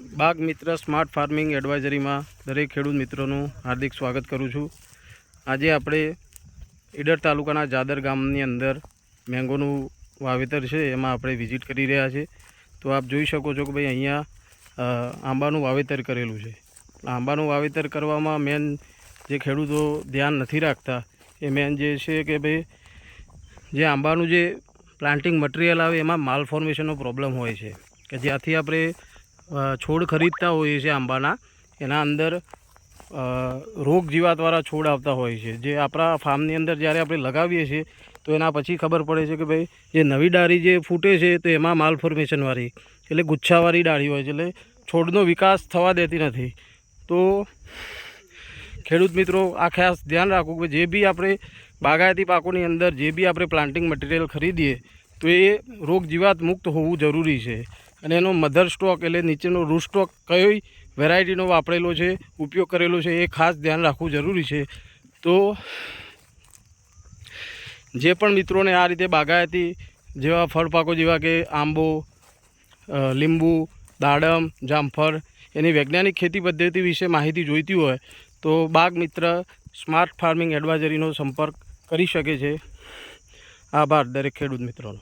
બાગ મિત્ર smart farming એડવાઇઝરીમાં દરેક ખેડૂત મિત્રોનું હાર્દિક સ્વાગત કરું છું. આજે આપણે ઈડર તાલુકાના જાદર ગામની અંદર મેંગોનું વાવેતર છે, એમાં આપણે વિઝિટ કરી રહ્યા છે તો આપ જોઈ શકો છો કે ભાઈ અહીંયા આંબાનું વાવેતર કરેલું છે. આંબાનું વાવેતર કરવામાં મેન જે ખેડૂતો ધ્યાન નથી રાખતા, એ મેન જે છે કે ભાઈ, જે આંબાનું જે પ્લાન્ટિંગ મટીરિયલ આવે એમાં માલ ફોર્મેશનનો પ્રોબ્લેમ હોય છે. કે જ્યાંથી આપણે છોડ ખરીદતા હોઈએ છીએ આંબાના. એના અંદર રોગ જીવાતવાળા છોડ આવતા હોય છે. જે આપણા ફાર્મની અંદર જ્યારે આપણે લગાવીએ છીએ, તો એના પછી ખબર પડે છે કે ભાઈ, જે નવી ડાળી જે ફૂટે છે, તો એમાં માલ ફોર્મેશનવાળી એટલે ગુચ્છાવાળી ડાળી હોય છે. એટલે છોડનો વિકાસ થવા દેતી નથી. તો ખેડૂત મિત્રો, આ ખાસ ધ્યાન રાખવું કે જે બી આપણે બાગાયતી પાકોની અંદર જે બી આપણે પ્લાન્ટિંગ મટીરિયલ ખરીદીએ તો એ રોગ જીવાત મુક્ત હોવું જરૂરી છે. અને એનો મધર સ્ટોક એટલે નીચેનો રૂટ સ્ટોક કઈ વેરાયટીનો વાપરેલો છે, ઉપયોગ કરેલો છે, એ ખાસ ધ્યાન રાખવું જરૂરી છે. તો જે પણ મિત્રોને આ રીતે બાગાયતી જેવા ફળ પાકો જેવા કે આંબો લીંબુ, દાડમ, જામફળ એની વૈજ્ઞાનિક ખેતી પદ્ધતિ વિશે માહિતી જોઈતી હોય તો બાગ મિત્ર સ્માર્ટ ફાર્મિંગ એડવાઇઝરીનો સંપર્ક કરી શકે છે. આભાર દરેક ખેડૂત મિત્રોનો.